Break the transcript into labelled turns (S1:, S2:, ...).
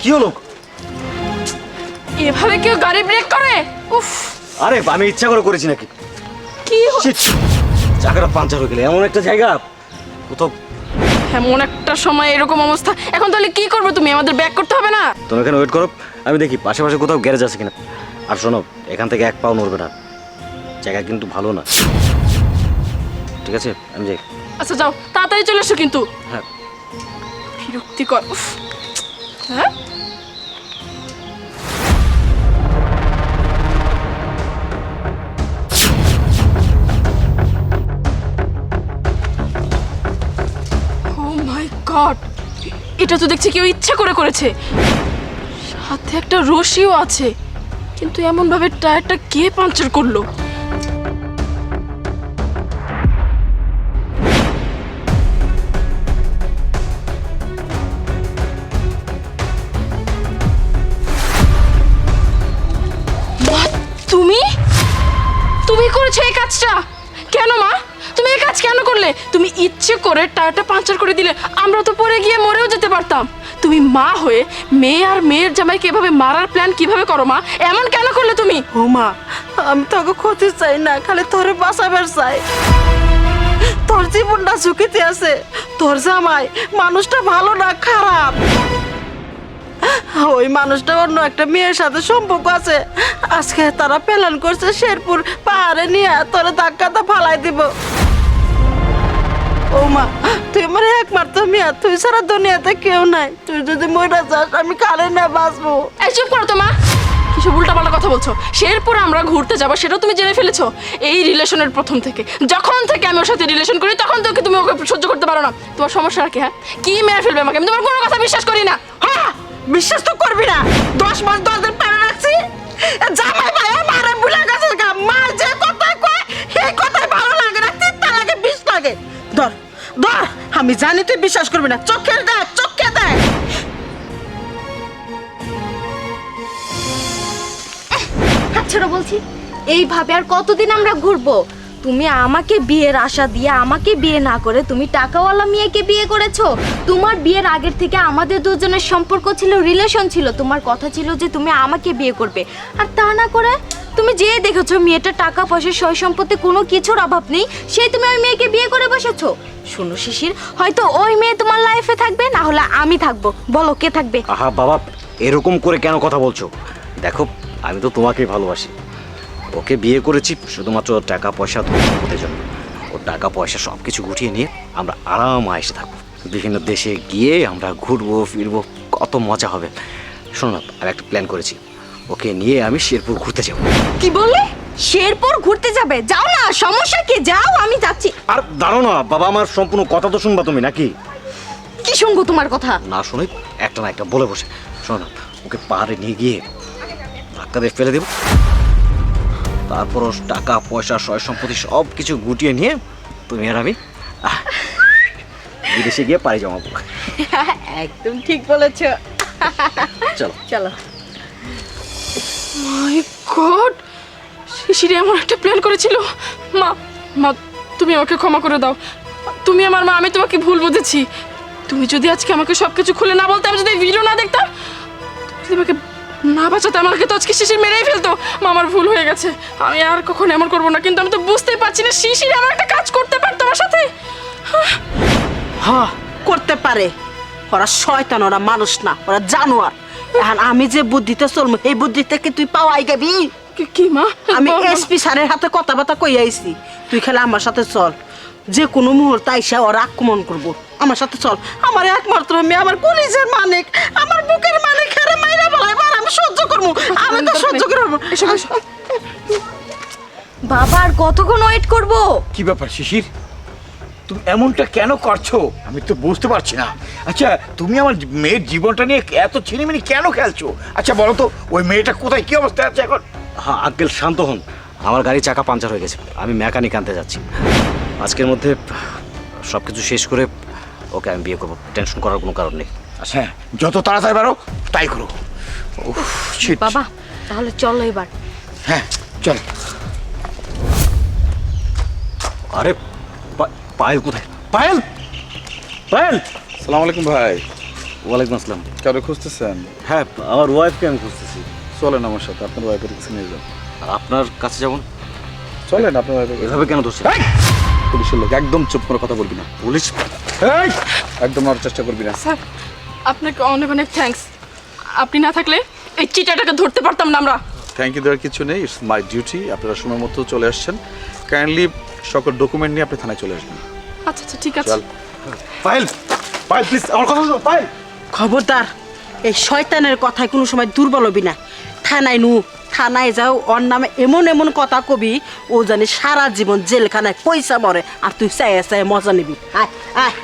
S1: কি হলো?
S2: এভাবে কেউ গাড়ি ব্রেক করে? উফ।
S1: আরে আমি ইচ্ছা করে করেছি নাকি?
S2: কি!
S1: চাকাটা পাঞ্চার হয়ে গেলে এমন একটা জায়গা কোথাও
S2: এমন একটা সময় এরকম অবস্থা। এখন তাহলে কি করবে তুমি? আমাদের ব্যাক করতে হবে না?
S1: তুমি এখানে ওয়েট করো। আমি দেখি পাশাপাশি কোথাও গ্যারেজ আছে কিনা। আর শোনো এখান থেকে এক পাও নড়বে না। জায়গা কিন্তু ভালো না। ঠিক আছে? আমি যাই।
S2: আচ্ছা যাও। তাড়াতাড়ি চলে এসো কিন্তু।
S1: হ্যাঁ।
S2: বিরক্তিকর হ্যাঁ? গড এটা তো দেখছি কেউ ইচ্ছা করে করেছে। সাথে একটা রশিও আছে, কিন্তু এমন ভাবে টায়ারটা কে পাঞ্চার করল? তুমি করেছ এই কাজটা? কেন মা? তুমি এই কাজ কেন করলে? তুমি ইচ্ছে করে টায়ারটা পাঞ্চার করে দিলে, আমরা তো পরে গিয়ে মরেও যেতে পারতাম। তুমি মা হয়ে মেয়ে আর মেয়ের জামাইকে এভাবে মারার প্ল্যান কীভাবে করো মা? এমন কেন করলে তুমি?
S3: ও মা, আমি তোকে ক্ষতি চাই না, খালি তোরে বাঁচাবার চাই। তোর জীবনটা ঝুঁকিতে আছে। তোর জামাই মানুষটা ভালো না, খারাপ। ওই মানুষটা অন্য একটা মেয়ের সাথে সম্পর্ক আছে। আজকে তারা প্ল্যান করছে শেরপুর পাহাড়ে নিয়ে তোরে ধাক্কাটা ফালাই দিব। ও মা, তুই একমাত্র মেয়া, তুই সারা দুনিয়াতে কেউ নাই। তুই যদি যাস, আমি না বাঁচবো?
S2: এই চুপ করো কিসব উল্টাপাল্টা কথা বলছো? শেরপুর আমরা ঘুরতে যাব, সেটাও তুমি জেনে ফেলেছো? এই রিলেশনের প্রথম থেকে। যখন থেকে আমি ওর সাথে রিলেশন করি, তখন থেকে তুমি ওকে সহ্য করতে পারো না। তোমার সমস্যা কি হ্যাঁ? কি মেরে ফেলবে আমাকে? আমি তোমার কোনো কথা বিশ্বাস করি না।
S3: হ্যাঁ বিশ্বাস তো করবি না। দশ মাস, দশ দিন পরে রাখছি। জামাই ভাই মারে, ভুলে গেছে গা। যে কথাই কয়, সেই কথাই ভালো লাগে না তিনটা লাগে, বিষ লাগে। ধর ধর, আমি জানি তুই বিশ্বাস করবি না। চোখের দেখ চোখে দেখ
S4: আচ্ছা বলছি। এইভাবে আর কতদিন আমরা ঘুরবো? তুমি আমাকে বিয়ের আশা দিয়ে আমাকে বিয়ে না করে তুমি টাকাওয়ালা মেয়েকে বিয়ে করেছ? তোমার বিয়ের আগের থেকে আমাদের দুজনের সম্পর্ক ছিল রিলেশন ছিল। তোমার কথা ছিল যে তুমি আমাকে বিয়ে করবে। আর তা না করে তুমি যে দেখেছ মেয়েটার টাকা পয়সা সয় সম্পত্তি কোনো কিছুর অভাব নেই, সেই তুমি ওই মেয়েকে বিয়ে করে বসেছো। শোনো শিশির, হয়তো ওই মেয়ে তোমার লাইফে থাকবে, না হলে আমি থাকব। বলো, কে থাকবে?
S1: আহা, বাবা, এরকম করে কেন কথা বলছো? দেখো, আমি তো তোমাকেই ভালোবাসি। ওকে বিয়ে করেছি শুধুমাত্র টাকা পয়সা সম্পদের জন্য। ওর টাকা পয়সা সব কিছু গুটিয়ে নিয়ে আমরা আরাম আয়েসে থাকব। বিভিন্ন দেশে গিয়ে আমরা ঘুরবো ফিরবো কত মজা হবে। শোনো না আমি একটা প্ল্যান করেছি। ওকে নিয়ে আমি শেরপুর ঘুরতে যাব।
S4: কি বললে? শেরপুর ঘুরতে যাবে? যাও না সমস্যা কি? যাও আমি যাচ্ছি।
S1: আর দাঁড়ো না বাবা আমার সম্পূর্ণ কথা তো শুনবা তুমি নাকি?
S4: কি শুনব তোমার কথা?
S1: না শুনে একটা না একটা বলে বসে। শোনো না ওকে পাহাড়ে নিয়ে গিয়ে ধাক্কা দিয়ে ফেলে দেবো। তারপর টাকা পয়সা সয় সম্পত্তি সব কিছু গুটিয়ে নিয়ে তুমি আর আমি বিদেশে গিয়ে পাড়ি জমাবো।
S4: একদম ঠিক বলেছ।
S1: চলো।
S4: চলো।
S2: মাই গড শিশিরে এমন একটা প্ল্যান করেছিল। মা মা তুমি আমাকে ক্ষমা করে দাও। তুমি আমার মা আমি তোমাকে ভুল বুঝেছি। তুমি যদি আজকে আমাকে সব কিছু খুলে না বলতে আমি যদি ভিডিও না দেখতাম তুমি আমাকে না বাঁচাতে আমাকে তো আজকে শিশির মেরেই ফেলতো। মা আমার ভুল হয়ে গেছে। আমি আর কখন এমন করব না কিন্তু আমি তো বুঝতেই পারছি না শিশির এমন একটা কাজ করতে পারতো আমার সাথে।
S3: হ্যাঁ করতে পারে। ওরা শয়তান ওরা মানুষ না ওরা জানোয়ার। এখন আমি যে বুদ্ধিতে চলবো এই বুদ্ধি থেকে তুই পাওয়াই যাবি।
S2: কি- কি মা?
S3: আমি। এসপি স্যারের হাতে কথাবার্তা কই আইছি। তুই খেলে আমার সাথে চল। যে কোনো মুহূর্তে আইসা ওরা আক্রমণ করব। আমার সাথে চল। আমার একমাত্র মেয়ে আমার কলিজের মানিক আমার বুকের মালিক হেরে মাইরা বলাই বার আমি সহ্য করব আমি তো সহ্য করব
S2: এসো, এসো।
S4: বাবা আর কতক্ষণ ওয়েট করব?
S5: কি ব্যাপার শিশির? তুমি এমনটা কেন করছ? আমি তো বুঝতে পারছি না। আচ্ছা তুমি আমার মেয়ের জীবনটা নিয়ে এত ছিনিমিনি কেন খেলছো? আচ্ছা বলো তো ওই মেয়েটা কোথায়? কি অবস্থায় আছে এখন?
S1: হ্যাঁ আঙ্কেল শান্ত হন। আমার গাড়ি চাকা পাঞ্চার হয়ে গেছে। আমি মেকানিক আনতে যাচ্ছি। আজকের মধ্যে সব কিছু শেষ করে ওকে আমি বিয়ে করব। টেনশন করার কোনো কারণ নেই।
S5: আচ্ছা যত তাড়াতাড়ি পারো তাই করো.
S4: বাবা তাহলে চলো এবার।
S5: হ্যাঁ চল।
S1: আরে পায়েল কোথায়? পায়েল! পায়েল!
S6: সালাম আলাইকুম ভাই।
S1: ওয়ালাইকুম আসসালাম।
S6: কারও খুঁজতেছেন?
S1: হ্যাঁ আমার ওয়াইফকে আমি খুঁজতেছি।
S6: চলেন আমার সাথে আপনার ওয়াইফের কাছে নিয়ে যান।
S1: আর আপনার কাছে যেমন
S6: চলেন আপনার ওয়াইফের
S1: এভাবে কেন ধরছেন?
S6: পুলিশের লোক একদম চুপ করে কথা বলবি না।
S1: পুলিশ?
S6: এই! একদম আর চেষ্টা করবি না।
S2: স্যার আপনাকে অনেক অনেক থ্যাঙ্কস আপনি না থাকলে এই চিটাটাকে ধরতে পারতাম না আমরা।
S6: থ্যাংক ইউ দেওয়ার কিছু নেই। ইটস মাই ডিউটি আপনারা সময় মতো চলে আসছেন। কাইন্ডলি সকল ডকুমেন্ট নিয়ে আপনি থানায় চলে আসবেন।
S2: আচ্ছা আচ্ছা ঠিক আছে।
S6: চল।
S5: পায়েল পায়েল প্লিজ আমার কথা শোনো পায়েল
S3: খবরদার এই শয়তানের কথায় কোনো সময় দুর্বল হবি না। থানায় নু থানায় যাও ওর নামে এমন এমন কথা কবি ও জানি সারা জীবন জেলখানায় পয়সা মরে আর তুই চাই চাই মজা নিবি। আয় আয়।